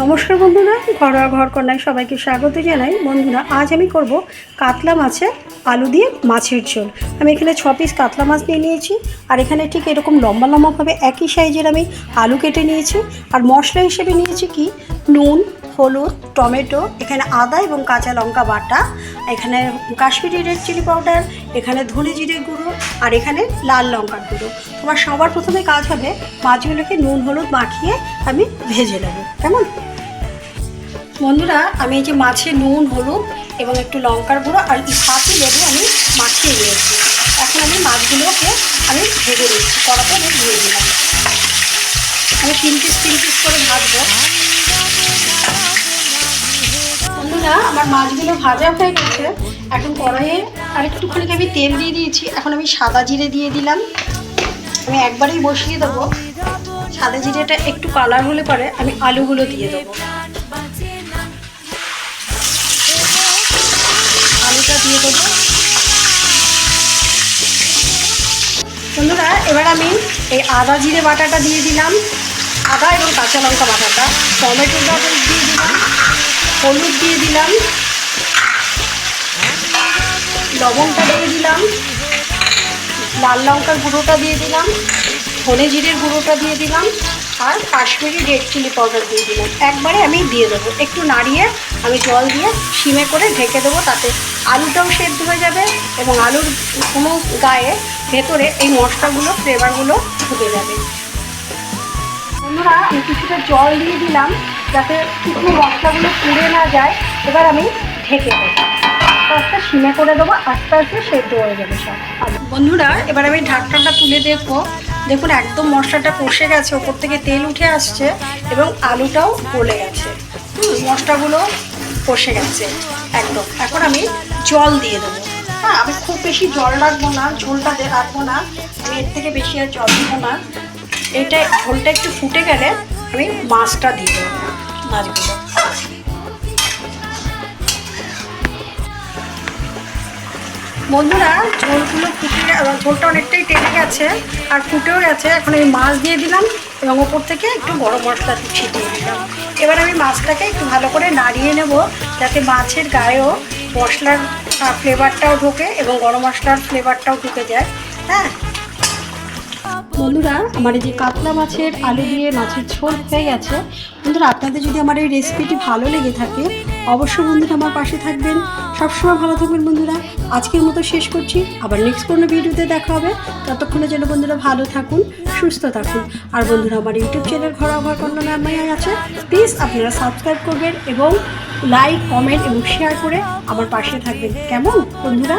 নমস্কার বন্ধুরা, ঘরোয়া ঘর কন্যায় সবাইকে স্বাগত জানাই। বন্ধুরা, আজ আমি করব কাতলা মাছের আলু দিয়ে মাছের ঝোল। আমি এখানে ছ পিস কাতলা মাছ নিয়ে নিয়েছি, আর এখানে ঠিক এরকম লম্বা লম্বাভাবে একই সাইজের আমি আলু কেটে নিয়েছি। আর মশলা হিসেবে নিয়েছি কি? নুন হলুদ, টমেটো, এখানে আদা এবং কাঁচা লঙ্কা বাটা, এখানে কাশ্মীরি রেড চিলি পাউডার, এখানে ধনে জিরে গুঁড়ো, আর এখানে লাল লঙ্কার গুঁড়ো। তোমার সবার প্রথমে কাজ হবে মাছগুলোকে নুন হলুদ মাখিয়ে আমি ভেজে নেব। কেমন? বন্ধুরা, আমি এই যে মাছে নুন, হলুদ এবং একটু লঙ্কার গুঁড়ো আর সাথে লেবু আমি মাখিয়ে নিয়েছি। এখন আমি মাছগুলোকে আমি ভেজে নিচ্ছি, কড়াতে আমি দিয়ে দিলাম। আমি তিন পিস তিন পিস করে ভাজবো। আমার মাছগুলো ভাজা হয়ে গেছে। এখন কড়াইয়ে আর একটুখানি আমি তেল দিয়ে দিয়েছি। এখন আমি সাদা জিরে দিয়ে দিলাম। আমি একবারেই বসিয়ে দেবো। সাদা জিরেটা একটু কালার হলে পরে আমি আলুগুলো দিয়ে দেবো। আলুটা দিয়ে দেবো। বন্ধুরা, এবার আমি এই আদা জিরে বাটাটা দিয়ে দিলাম। আদা এবং কাঁচা লঙ্কা বাটাটা। টমেটোটা দিয়ে দিলাম। হলুদ দিয়ে দিলাম। লবণটা দিয়ে দিলাম। লাল লঙ্কার গুঁড়োটা দিয়ে দিলাম। ধনে জিরের গুঁড়োটা দিয়ে দিলাম। আর কাশ্মীরি রেড চিলি পাউডার দিয়ে দিলাম। একবারে আমি দিয়ে দেবো। একটু নাড়িয়ে আমি জল দিয়ে সিমে করে ঢেকে দেবো। তাতে আলুটাও সেদ্ধ হয়ে যাবে এবং আলুর কোনো গায়ে ভেতরে এই মশলাগুলো ফ্লেভারগুলো ঢুকে যাবে। বন্ধুরা, আমি কিছুটা জল দিয়ে দিলাম। যাতে শুকনো মশলাগুলো পুড়ে না যায়, এবার আমি ঢেকে দেবো। আস্তে সিমে করে দেবো, আস্তে আস্তে সেদ্ধ হয়ে যাবে সব। বন্ধুরা, এবার আমি ঢাকনাটা তুলে দেখব। দেখুন, একদম মশলাটা কষে গেছে, ওপর থেকে তেল উঠে আসছে এবং আলুটাও গলে গেছে। মশলাগুলো কষে গেছে, একদম। এখন আমি জল দিয়ে দেবো। হ্যাঁ আমি খুব বেশি জল রাখব না, ঝোলটা রাখব না। আমি এর থেকে বেশি আর জল দেবো না। এইটা ঝোলটা একটু ফুটে গেলে আমি মাছটা দিয়ে দেবো। বন্ধুরা, ঝোলগুলো ফুটে ঝোলটা অনেকটাই টেনে গেছে আর ফুটেও গেছে। এখন আমি মাছ দিয়ে দিলাম এবং ওপর থেকে একটু গরম মশলা ছিটিয়ে দিলাম। এবার আমি মাছটাকে একটু ভালো করে নাড়িয়ে নেব যাতে মাছের গায়েও মশলার ফ্লেভারটাও ঢোকে এবং গরম মশলার ফ্লেভারটাও ঢুকে যায়। হ্যাঁ? বন্ধুরা, আমার এই যে কাতলা মাছের আলু দিয়ে মাছের ঝোল হয়ে গেছে। বন্ধুরা, আপনাদের যদি আমার এই রেসিপিটি ভালো লেগে থাকে, অবশ্যই বন্ধুরা আমার পাশে থাকবেন। সবসময় ভালো থাকবেন বন্ধুরা। আজকের মতো শেষ করছি। আবার নেক্সট কোনো ভিডিওতে দেখা হবে। ততক্ষণে যেন বন্ধুরা ভালো থাকুন, সুস্থ থাকুন। আর বন্ধুরা, আমার ইউটিউব চ্যানেল ঘর আবার কন্যা নামাই আছে। প্লিজ আপনারা সাবস্ক্রাইব করবেন এবং লাইক কমেন্ট এবং শেয়ার করে আমার পাশে থাকবেন। কেমন, বন্ধুরা?